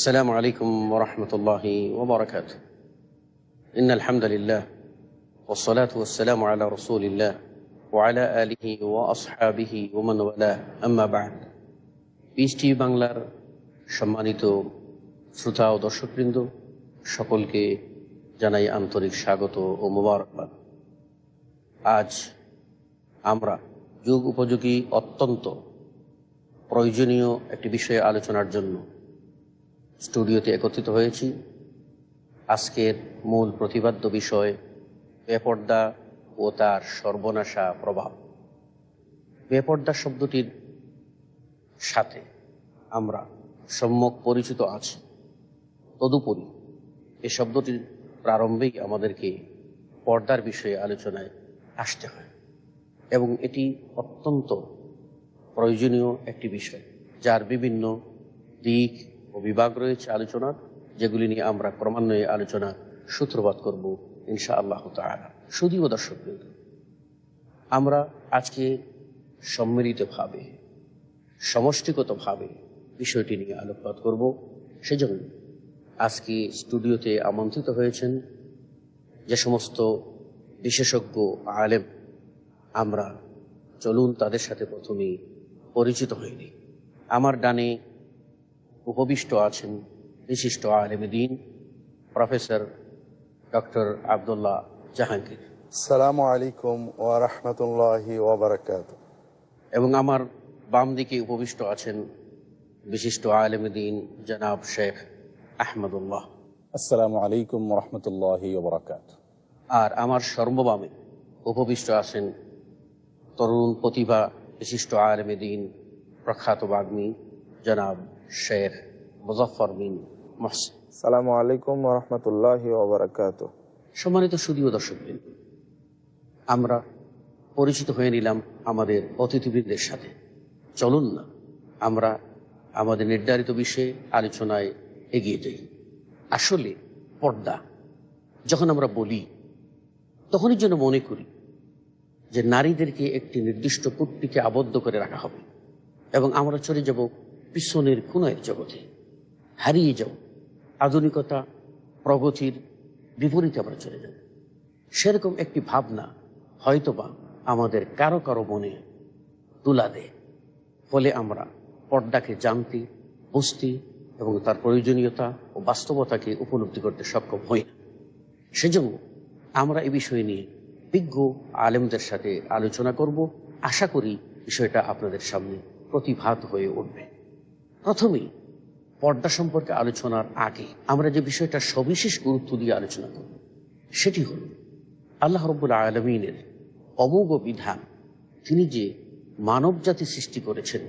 السلام عليكم ورحمة الله وبركاته إن الحمد لله والصلاة والسلام على رسول الله وعلى آله وأصحابه ومن والاه أما بعد piece TV বাংলার সম্মানিত শ্রোতা ও দর্শকবৃন্দ সকলকে জানাই আন্তরিক স্বাগত ও মোবারকবাদ আজ আমরা যুগ উপযোগী অত্যন্ত প্রয়োজনীয় একটি বিষয়ে আলোচনার জন্য স্টুডিওতে একত্রিত হয়েছি। আজকের মূল প্রতিবাদ্য বিষয় বেপর্দা ও তার সর্বনাশা প্রভাব। বেপর্দা শব্দটির সাথে আমরা সম্যক পরিচিত আছি। তদুপরি এ শব্দটির প্রারম্ভিক আমাদেরকে পর্দার বিষয়ে আলোচনায় আসতে হয় এবং এটি অত্যন্ত প্রয়োজনীয় একটি বিষয়, যার বিভিন্ন দিক ও বিভাগ রয়েছে আলোচনার যেগুলি নিয়ে আমরা ক্রমান্বয়ে আলোচনা সূত্রপাত করব ইনশা আল্লাহ তালা শুধুও দর্শক আমরা আজকে সম্মিলিতভাবে, সমষ্টিগতভাবে বিষয়টি নিয়ে আলোকপাত করব। সেজন্য আজকে স্টুডিওতে আমন্ত্রিত হয়েছেন যে সমস্ত বিশেষজ্ঞ আলেম, আমরা চলুন তাদের সাথে প্রথমে পরিচিত হইনি আমার ডানে উপবিষ্ট আছেন বিশিষ্ট আলেম দিন প্রফেসর ডক্টর আবদুল্লাহ জাহাঙ্গীর। আসসালামু আলাইকুম ওয়া রাহমাতুল্লাহি ওয়া বারাকাতুহু। এবং আমার বাম দিকে উপবিষ্ট আছেন বিশিষ্ট আলেম দিন জনাব শেখ আহমদুল্লাহ। আসসালামু আলাইকুম রহমতুল্লাহ বরাকাত আর আমার সর্ববামে উপবিষ্ট আছেন তরুণ প্রতিভা বিশিষ্ট আলেম দিন প্রখ্যাত বাগ্মী জনাব শেখ মুজফর বিন মহসিন। সালামু আলাইকুম রহমতুল্লাহ ওবরাকাত সম্মানিত সুদীয় দর্শকবৃন্দ আমরা পরিচিত হয়ে নিলাম আমাদের অতিথিবৃন্দের সাথে। চলুন না আমরা আমাদের নির্ধারিত বিষয়ে আলোচনায় এগিয়ে যাই। আসলে পর্দা যখন আমরা বলি তখনই যেন মনে করি যে নারীদেরকে একটি নির্দিষ্ট কুটটিকে আবদ্ধ করে রাখা হবে এবং আমরা চলে যাব পিছনের কোনো এক জগতে, হারিয়ে যাব আধুনিকতা, প্রগতির বিপরীতে আমরা চলে যাব। সেরকম একটি ভাবনা হয়তোবা আমাদের কারও কারও মনে তুলা দেয়। ফলে আমরা পর্দাকে জানতে, বুঝতে এবং তার প্রয়োজনীয়তা ও বাস্তবতাকে উপলব্ধি করতে সক্ষম হই না। সেজন্য আমরা এ বিষয় নিয়ে বিজ্ঞ আলেমদের সাথে আলোচনা করব। আশা করি বিষয়টা আপনাদের সামনে প্রতিভাত হয়ে উঠবে। প্রথমেই পর্দা সম্পর্কে আলোচনার আগে আমরা যে বিষয়টা সবিশেষ গুরুত্ব দিয়ে আলোচনা করব, সেটি হল আল্লাহ রব্বুল আলমিনের অমোঘ বিধান। তিনি যে মানব জাতি সৃষ্টি করেছেন,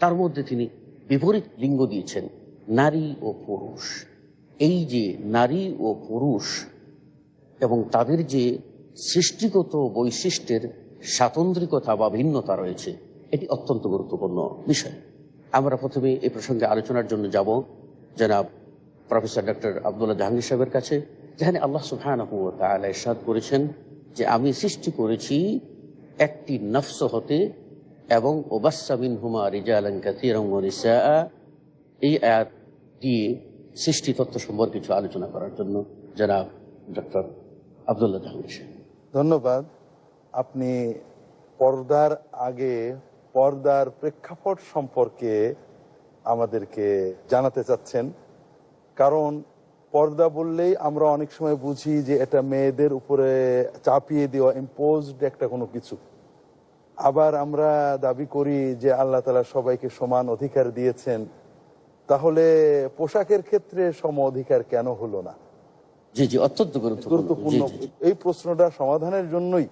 তার মধ্যে তিনি বিপরীত লিঙ্গ দিয়েছেন, নারী ও পুরুষ। এই যে নারী ও পুরুষ এবং তাদের যে সৃষ্টিগত বৈশিষ্ট্যের স্বাতন্ত্রিকতা বা ভিন্নতা রয়েছে, এটি অত্যন্ত গুরুত্বপূর্ণ বিষয়। আমরা প্রথমে এই প্রসঙ্গে আলোচনার জন্য যাব, জনাব প্রফেসর ডক্টর আবদুল্লাহ জাহাঙ্গীর সাহেবের কাছে, যেখানে আল্লাহ সুহান করেছেন যে, আমি সৃষ্টি করেছি একটি নফস হতে এবং ওবাসামিন হুমা রিজা এই আয়াত দিয়ে সৃষ্টি তত্ত্ব সম্পর্কে কিছু আলোচনা করার জন্য জনাব ডক্টর আবদুল্লাহ জাহাঙ্গীর সাহেব। ধন্যবাদ। আপনি পর্দার আগে পর্দার প্রেক্ষাপট সম্পর্কে আমাদেরকে জানাতে চাচ্ছেন। কারণ পর্দা বললেই আমরা অনেক সময় বুঝি যে এটা মেয়েদের উপরে চাপিয়ে দেওয়া ইম্পোজড একটা কোনো কিছু। আবার আমরা দাবি করি যে আল্লাহ তালা সবাইকে সমান অধিকার দিয়েছেন। তাহলে পোশাকের ক্ষেত্রে সম অধিকার কেন হলো না? জি জি অত্যন্ত গুরুত্বপূর্ণ। এই প্রশ্নটা সমাধানের জন্যই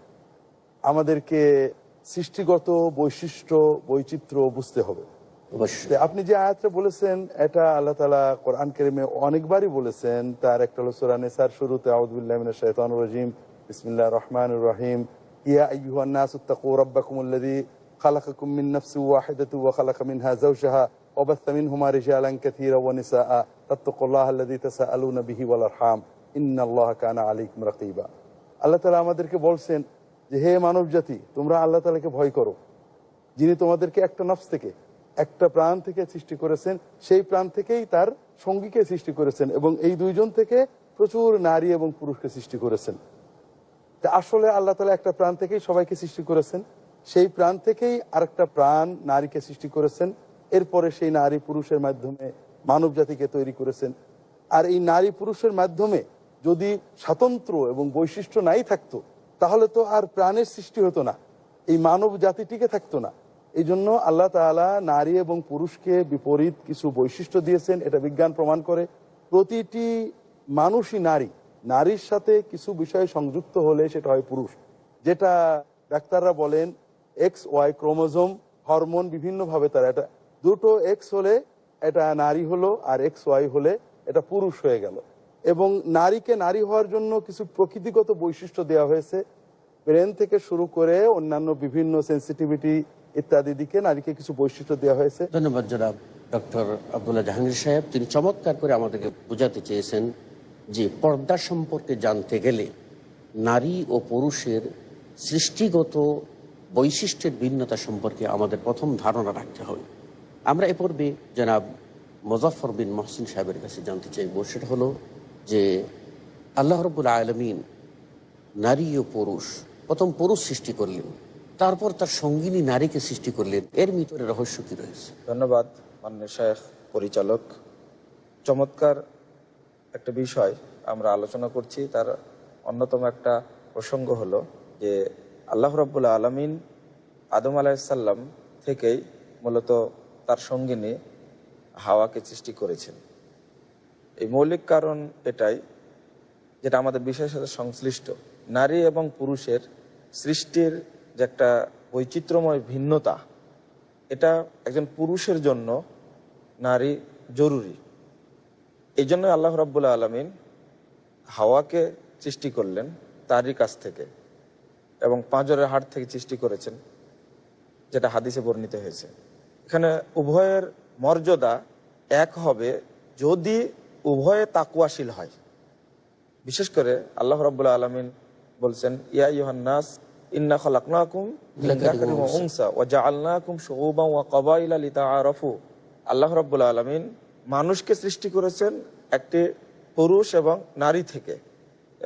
আমাদেরকে সৃষ্টিগত বৈশিষ্ট্য বৈচিত্র্য বুঝতে হবে অবশ্যই তো আপনি যে আয়াতটা বলেছেন এটা আল্লাহ তালা কোরআন কেরিমে অনেকবারই বলেছেন তার একটা হলো সুরা নেসার শুরুতে আউদুল্লাহ মিনাশ শাইতানির রাজিম বিসমিল্লাহির রহমানির রহিম ইয়া আইয়ুহান নাস ইত্তাকু রাব্বাকুমুল্লাযী খালাকাকুম মিন নাফসিন ওয়াহিদাতিন ওয়া খালাকা মিনহা যাওজাহা وبث منهما رجالا كثيرا ونساء فاتقوا الله الذي تساءلون به والارحام ان الله كان عليكم رقيبا আল্লাহ তালা আমাদেরকে বলছেন যে হে মানব জাতি তোমরা আল্লাহ তালাকে ভয় করো। যিনি তোমাদেরকে একটা নফস থেকে, একটা প্রাণ থেকে সৃষ্টি করেছেন, সেই প্রাণ থেকেই তার সঙ্গীকে সৃষ্টি করেছেন এবং এই দুইজন থেকে প্রচুর নারী এবং পুরুষকে সৃষ্টি করেছেন। তা আসলে আল্লাহ তালা একটা প্রাণ থেকেই সবাইকে সৃষ্টি করেছেন। সেই প্রাণ থেকেই আরেকটা প্রাণ নারীকে সৃষ্টি করেছেন। এরপরে সেই নারী পুরুষের মাধ্যমে মানব জাতিকে তৈরি করেছেন। আর এই নারী পুরুষের মাধ্যমে যদি স্বাতন্ত্র এবং বৈশিষ্ট্য নাই থাকতো তাহলে তো আর প্রাণের সৃষ্টি হতো না। এই মানব জাতি টিকে থাকতো না। এই জন্য আল্লাহ তাআলা নারী এবং পুরুষকে বিপরীত কিছু বৈশিষ্ট্য দিয়েছেন, এটা বিজ্ঞান প্রমাণ করে। প্রতিটি মানুষই নারী। নারীর সাথে কিছু বিষয় সংযুক্ত হলে সেটা হয় পুরুষ। যেটা ডাক্তাররা বলেন, এক্স ওয়াই ক্রোমোজোম হরমোন বিভিন্নভাবে তারা এটা দুটো এক্স হলে এটা নারী হলো আর এক্স ওয়াই হলে এটা পুরুষ হয়ে গেল। এবং নারীকে নারী হওয়ার জন্য কিছু প্রকৃতিগত বৈশিষ্ট্য দেওয়া হয়েছে। ব্রেন থেকে শুরু করে অন্যান্য বিভিন্ন সেন্সিটিভিটি ইত্যাদি দিকে নারীকে কিছু বৈশিষ্ট্য দেওয়া হয়েছে। ধন্যবাদ জনাব ডক্টর আবদুল্লাহ জাহাঙ্গীর সাহেব। তিনি চমৎকার করে আমাদেরকে বোঝাতে চেয়েছেন যে পর্দা সম্পর্কে জানতে গেলে নারী ও পুরুষের সৃষ্টিগত বৈশিষ্ট্যের ভিন্নতা সম্পর্কে আমাদের প্রথম ধারণা রাখতে হবে। আমরা এ পর্বে জনাব মুজফর বিন মহসিন সাহেবের কাছে জানতে চাইব। সেটা হলো যে আল্লাহ রবুল আলমিন নারী ও পুরুষ, প্রথম পুরুষ সৃষ্টি করলেন, তারপর তার সঙ্গিনী নারীকে সৃষ্টি করলেন। এর ভিতরে রহস্য কি রয়েছে? ধন্যবাদ মান্য শেখ পরিচালক। চমৎকার একটা বিষয় আমরা আলোচনা করছি, তার অন্যতম একটা প্রসঙ্গ হলো যে আল্লাহ রব্বুল্লা আলমিন আদম আলাহিসাল্লাম থেকেই মূলত তার সঙ্গিনী হাওয়াকে সৃষ্টি করেছেন। এই মৌলিক কারণ এটাই যেটা আমাদের বিষয়ের সাথে সংশ্লিষ্ট। নারী এবং পুরুষের সৃষ্টির যে একটা বৈচিত্র্যময় ভিন্নতা, এটা একজন পুরুষের জন্য নারী জরুরি। এই জন্য আল্লাহ রাবুল্লাহ আলমিন হাওয়াকে সৃষ্টি করলেন তারই কাছ থেকে এবং পাঁজরের হাট থেকে সৃষ্টি করেছেন, যেটা হাদিসে বর্ণিত হয়েছে। এখানে উভয়ের মর্যাদা এক হবে যদি উভয়ে তাকুয়াশীল হয়। বিশেষ করে আল্লাহ রাবুল্লাহ আলমিন বলছেন ইয়া ইহান্নাস ইন্না যাকারিন ওয়া উনসা। ওয়া জাআলনাকুম শুউবান ওয়া ক্বাবাইলা লিতাআরাফু। আল্লাহ রাব্বুল আলামিন মানুষকে সৃষ্টি করেছেন একটি পুরুষ এবং নারী থেকে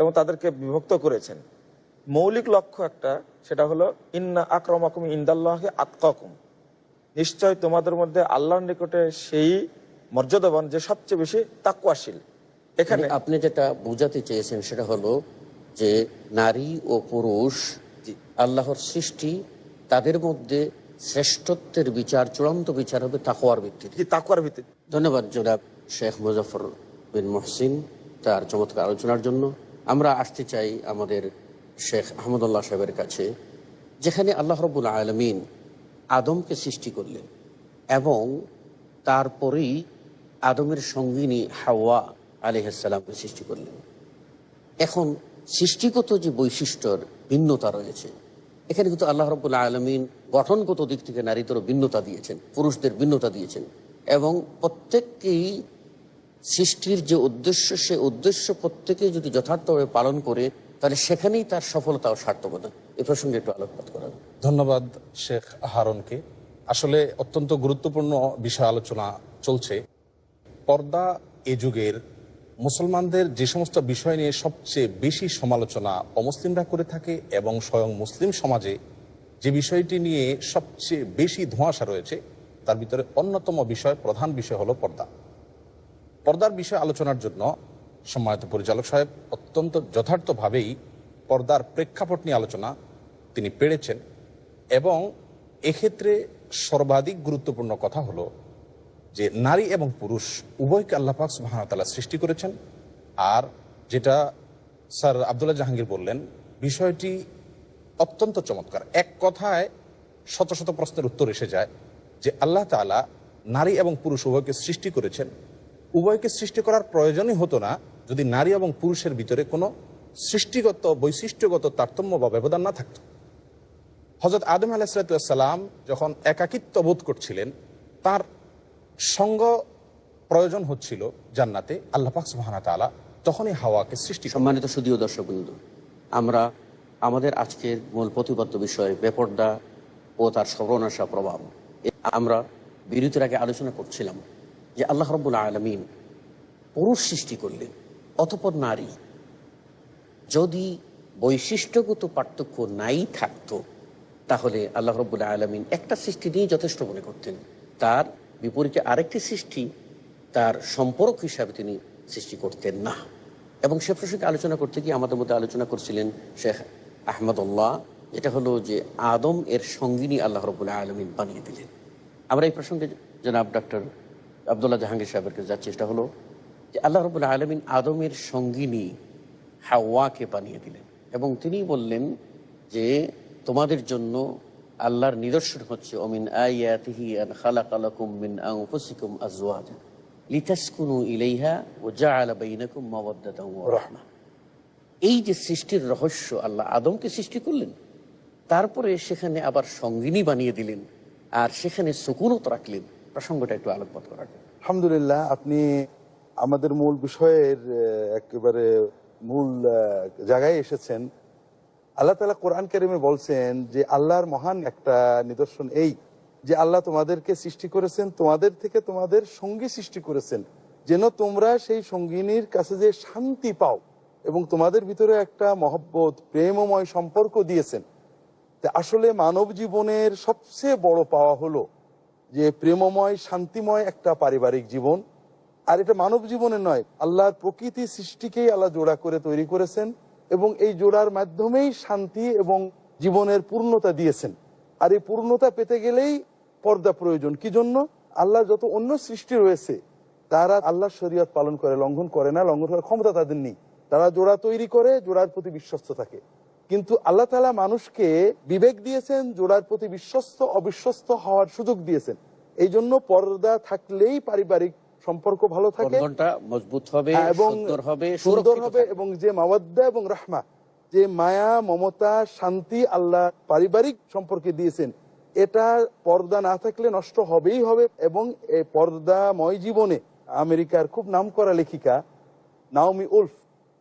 এবং তাদেরকে বিভক্ত করেছেন। মৌলিক লক্ষ্য একটা সেটা হলো ইন্না আক্রমাকুম ইন্দাল্লাহে আতকাকুম। নিশ্চয় তোমাদের মধ্যে আল্লাহর নিকটে সেই মর্যাদাবান যে সবচেয়ে বেশি তাকুয়াশীল এখানে আপনি যেটা বোঝাতে চেয়েছেন সেটা হলো যে নারী ও পুরুষ আল্লাহর সৃষ্টি তাদের মধ্যে শ্রেষ্ঠত্বের বিচার চূড়ান্ত বিচার হবে তাকোয়ার ভিত্তিতে। তাকুয়ার ভিত্তিতে। ধন্যবাদ জনাব শেখ মুজফর বিন মহসিন তার চমৎকার আলোচনার জন্য। আমরা আসতে চাই আমাদের শেখ আহমদুল্লাহ সাহেবের কাছে যেখানে আল্লাহ রবুল আলমিন আদমকে সৃষ্টি করলেন এবং তারপরেই আদমের সঙ্গিনী হাওয়া আলিহাসাল্লামকে সৃষ্টি করলেন। এখন সৃষ্টিগত যে বৈশিষ্ট্যর ভিন্নতা রয়েছে, এখানে কিন্তু আল্লাহ রবুল্লা আলমিন গঠনগত দিক থেকে নারীদের ভিন্নতা দিয়েছেন, পুরুষদের ভিন্নতা দিয়েছেন এবং প্রত্যেককেই সৃষ্টির যে উদ্দেশ্য, সে উদ্দেশ্য প্রত্যেকে যদি যথার্থভাবে পালন করে, তাহলে সেখানেই তার সফলতা ও সার্থকতা। এ প্রসঙ্গে একটু আলোকপাত করা ধন্যবাদ শেখ হারনকে। আসলে অত্যন্ত গুরুত্বপূর্ণ বিষয় আলোচনা চলছে। পর্দা এ যুগের মুসলমানদের যে সমস্ত বিষয় নিয়ে সবচেয়ে বেশি সমালোচনা অমুসলিমরা করে থাকে এবং স্বয়ং মুসলিম সমাজে যে বিষয়টি নিয়ে সবচেয়ে বেশি ধোঁয়াশা রয়েছে, তার ভিতরে অন্যতম বিষয়, প্রধান বিষয় হলো পর্দা। পর্দার বিষয়ে আলোচনার জন্য সম্মানিত পরিচালক সাহেব, অত্যন্ত যথার্থভাবেই পর্দার প্রেক্ষাপট নিয়ে আলোচনা তিনি পেরেছেন এবং এক্ষেত্রে সর্বাধিক গুরুত্বপূর্ণ কথা হলো যে নারী এবং পুরুষ উভয়কে আল্লাপাক সুবাহতাল্লাহ সৃষ্টি করেছেন। আর যেটা স্যার আবদুল্লাহ জাহাঙ্গীর বললেন, বিষয়টি অত্যন্ত চমৎকার। এক কথায় শত শত প্রশ্নের উত্তর এসে যায় যে আল্লাহ তাআলা নারী এবং পুরুষ উভয়কে সৃষ্টি করেছেন। উভয়কে সৃষ্টি করার প্রয়োজনই হতো না যদি নারী এবং পুরুষের ভিতরে কোনো সৃষ্টিগত, বৈশিষ্ট্যগত তারতম্য বা ব্যবধান না থাকত। হজরত আদম আলাহিসাল্লাম যখন একাকিত্ব বোধ করছিলেন, তার সঙ্গ প্রয়োজন হচ্ছিল জান্নাতে, আল্লাহ পাক সুবহানাহু ওয়া তখনই হাওয়াকে সৃষ্টি সম্মানিত সুদীয় দর্শক বিন্দু আমরা আমাদের আজকের মূল প্রতিপাদ্য বিষয় বেপর্দা ও তার সর্বনাশা প্রভাব আমরা বিরতির আগে আলোচনা করছিলাম যে আল্লাহ রব্বুল আলমিন পুরুষ সৃষ্টি করলেন, অতপর নারী। যদি বৈশিষ্ট্যগত পার্থক্য নাই থাকতো, তাহলে আল্লাহ রব্বুল্লাহ আলমিন একটা সৃষ্টি নিয়ে যথেষ্ট মনে করতেন। তার বিপরীতে আরেকটি সৃষ্টি তার সম্পর্ক হিসাবে তিনি সৃষ্টি করতেন না। এবং সে প্রসঙ্গে আলোচনা করতে গিয়ে আমাদের মধ্যে আলোচনা করছিলেন শেখ আহমদুল্লাহ, যেটা হলো যে আদম এর সঙ্গিনী আল্লাহ রবুল্লাহ আলমিন বানিয়ে দিলেন। আমরা এই প্রসঙ্গে জনাব ডক্টর আবদুল্লাহ জাহাঙ্গীর সাহেবের কাছে যাচ্ছি, সেটা হলো যে আল্লাহ রবুল্লাহ আলমিন আদমের সঙ্গিনী হাওয়াকে বানিয়ে দিলেন। এবং তিনি বললেন যে তোমাদের জন্য আল্লাহর নিদর্শন হচ্ছে অমিন আয়াতিহি আন খালাকালাকুম মিন আনফুসিকুম আজওয়াজা লিতাসকুনু ইলাইহা ওয়া জাআলা বাইনাকুম মাওয়াদ্দাতান ওয়া রাহমা এই যে সৃষ্টির রহস্য আল্লাহ আদমকে সৃষ্টি করলেন তারপরে সেখানে আবার সঙ্গিনী বানিয়ে দিলেন আর সেখানে সুকুনত রাখলেন। প্রসঙ্গটা একটু আলোকপাত করার জন্য। আলহামদুলিল্লাহ আপনি আমাদের মূল বিষয়ের একেবারে মূল জায়গায় এসেছেন। আল্লাহ তালা কোরআন কারিমে বলছেন যে আল্লাহর মহান একটা নিদর্শন এই যে আল্লাহ তোমাদেরকে সৃষ্টি করেছেন, তোমাদের থেকে তোমাদের সঙ্গী সৃষ্টি করেছেন। যেন তোমরা সেই সঙ্গিনীর কাছে যে শান্তি পাও এবং তোমাদের ভিতরে একটা মহব্বত, প্রেমময় সম্পর্ক দিয়েছেন। আসলে মানব জীবনের সবচেয়ে বড় পাওয়া হলো যে প্রেমময়, শান্তিময় একটা পারিবারিক জীবন। আর এটা মানব জীবনে নয়, আল্লাহর প্রকৃতি সৃষ্টিকেই আল্লাহ জোড়া করে তৈরি করেছেন। এবং এই জোড়ার মাধ্যমেই শান্তি এবং জীবনের পূর্ণতা দিয়েছেন। আর এই পূর্ণতা পেতে গেলেই পর্দা প্রয়োজন। কি জন্য? আল্লাহ যত অন্য সৃষ্টি রয়েছে, তারা আল্লাহ শরীয়ত পালন করে, লঙ্ঘন করে না, লঙ্ঘন করার ক্ষমতা তাদের নেই। তারা জোড়া তৈরি করে, জোড়ার প্রতি বিশ্বস্ত থাকে। কিন্তু আল্লাহ তালা মানুষকে বিবেক দিয়েছেন, জোড়ার প্রতি বিশ্বস্ত, অবিশ্বস্ত হওয়ার সুযোগ দিয়েছেন। এই জন্য পর্দা থাকলেই পারিবারিক সম্পর্ক ভালো থাকে। মজবুত হবে হ্যাঁ, এবং সুন্দর হবে। এবং যে মাওয়াদ্দা এবং রাহমা যে মায়া মমতা শান্তি আল্লাহ পারিবারিক সম্পর্কে দিয়েছেন এটা পর্দা না থাকলে নষ্ট হবেই হবে। এবং এই পর্দাময় জীবনে আমেরিকার খুব নামকরা লেখিকা নাওমি উলফ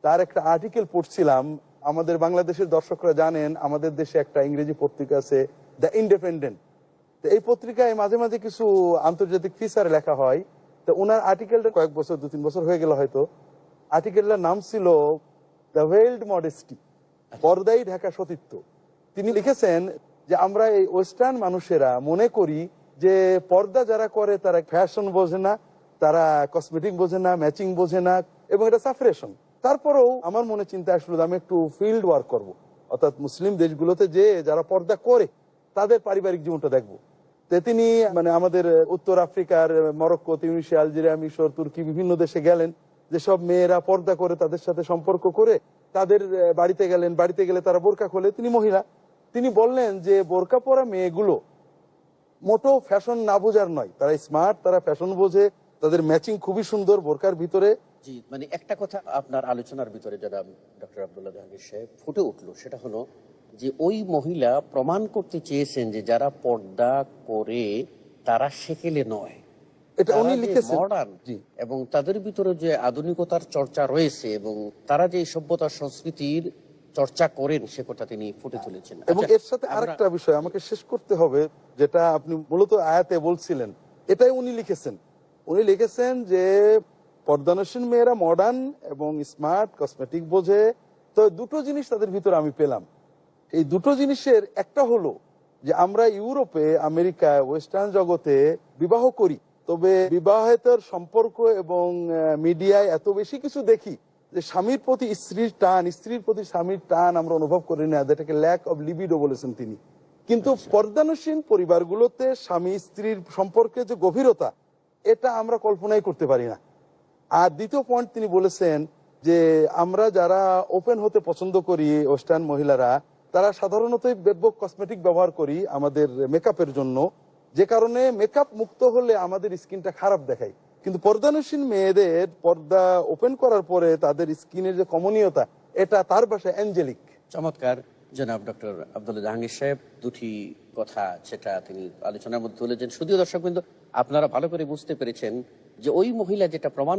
তার একটা আর্টিকেল পড়ছিলাম। আমাদের বাংলাদেশের দর্শকরা জানেন আমাদের দেশে একটা ইংরেজি পত্রিকা আছে দ্য ইন্ডিপেন্ডেন্ট। তো এই পত্রিকায় মাঝে মাঝে কিছু আন্তর্জাতিক ফিচার লেখা হয়। তো ওনার আর্টিকেলটা কয়েক বছর দু তিন বছর হয়ে গেল হয়তো। আর্টিকেলটার নাম ছিল দ্য ওয়েল্ড মডেস্টি পর্দাই ঢাকা সতীত্ব তিনি লিখেছেন যে আমরা এই ওয়েস্টার্ন মানুষেরা মনে করি যে পর্দা যারা করে তারা ফ্যাশন বোঝে না তারা কসমেটিক বোঝে না ম্যাচিং বোঝে না এবং এটা সাফারেশন তারপরেও আমার মনে চিন্তা আসলো আমি একটু ফিল্ড ওয়ার্ক করব। অর্থাৎ মুসলিম দেশগুলোতে যে যারা পর্দা করে তাদের পারিবারিক জীবনটা দেখব। তিনি মানে আমাদের উত্তর আফ্রিকার মরক্কো তিউনিশিয়া আলজেরিয়া, মিশর, তুর্কি বিভিন্ন দেশে গেলেন। যেসব মেয়েরা পর্দা করে তাদের সাথে সম্পর্ক করে তাদের বাড়িতে গেলেন। বাড়িতে গেলে তারা বোরকা খোলে। তিনি মহিলা। তিনি বললেন যে, বোরকা পরা মেয়েগুলো মোটো ফ্যাশন না বোঝার নয়। তারা স্মার্ট, তারা ফ্যাশন বোঝে, তাদের ম্যাচিং খুবই সুন্দর বোরকার ভিতরে। জি মানে একটা কথা আপনার আলোচনার ভিতরে যারা ডক্টর আবদুল্লাহ জাহাঙ্গীর সাহেব ফুটে উঠল, সেটা হলো যে ওই মহিলা প্রমাণ করতে চেয়েছেন যে যারা পর্দা করে তারা সেকেলে নয়। এটা উনি লিখেছেন। মডার্ন এবং তাদের ভিতরে যে আধুনিকতার চর্চা রয়েছে এবং তারা যে সভ্যতা সংস্কৃতির চর্চা করেন সে কথা তিনি ফুটে তুলেছেন। এবং আচ্ছা, এর সাথে আরেকটা বিষয় আমাকে শেষ করতে হবে যেটা আপনি মূলত আয়াতে বলছিলেন। এটাই উনি লিখেছেন। উনি লিখেছেন যে পর্দানসীন মেয়েরা মডার্ন এবং স্মার্ট কসমেটিক বোঝে। তো দুটো জিনিস তাদের ভিতরে আমি পেলাম। এই দুটো জিনিসের একটা হলো যে আমরা ইউরোপে আমেরিকায় ওয়েস্টার্ন জগতে বিবাহ করি। তবে বিবাহেতর সম্পর্ক এবং মিডিয়ায় এত বেশি কিছু দেখি যে স্বামীর প্রতি স্ত্রীর টান স্ত্রীর প্রতি স্বামীর টান আমরা অনুভব করি না যেটাকে ল্যাক অব লিবিডো বলেছেন তিনি। কিন্তু পর্দানুসীন পরিবারগুলোতে স্বামী স্ত্রীর সম্পর্কে যে গভীরতা এটা আমরা কল্পনাই করতে পারি না। আর দ্বিতীয় পয়েন্ট তিনি বলেছেন যে আমরা যারা ওপেন হতে পছন্দ করি ওয়েস্টার্ন মহিলারা তারা সাধারণত ব্যাপক কসমেটিক ব্যবহার করি আমাদের মেকআপের জন্য। যে কারণে মেকআপ মুক্ত হলে আমাদের স্কিনটা খারাপ দেখায়। কিন্তু পর্দানুসীন মেয়েদের পর্দা ওপেন করার পরে তাদের স্কিনের যে কমনীয়তা, এটা তার বাসায় অ্যাঞ্জেলিক চমৎকার। জনাব ডক্টর আব্দুল্লাহ জাহাঙ্গীর সাহেব, দুটি কথা সেটা তিনি আলোচনার মধ্যে তুলেছেন। শুধুও দর্শক কিন্তু আপনারা ভালো করে বুঝতে পেরেছেন যে ওই মহিলা যেটা প্রমাণ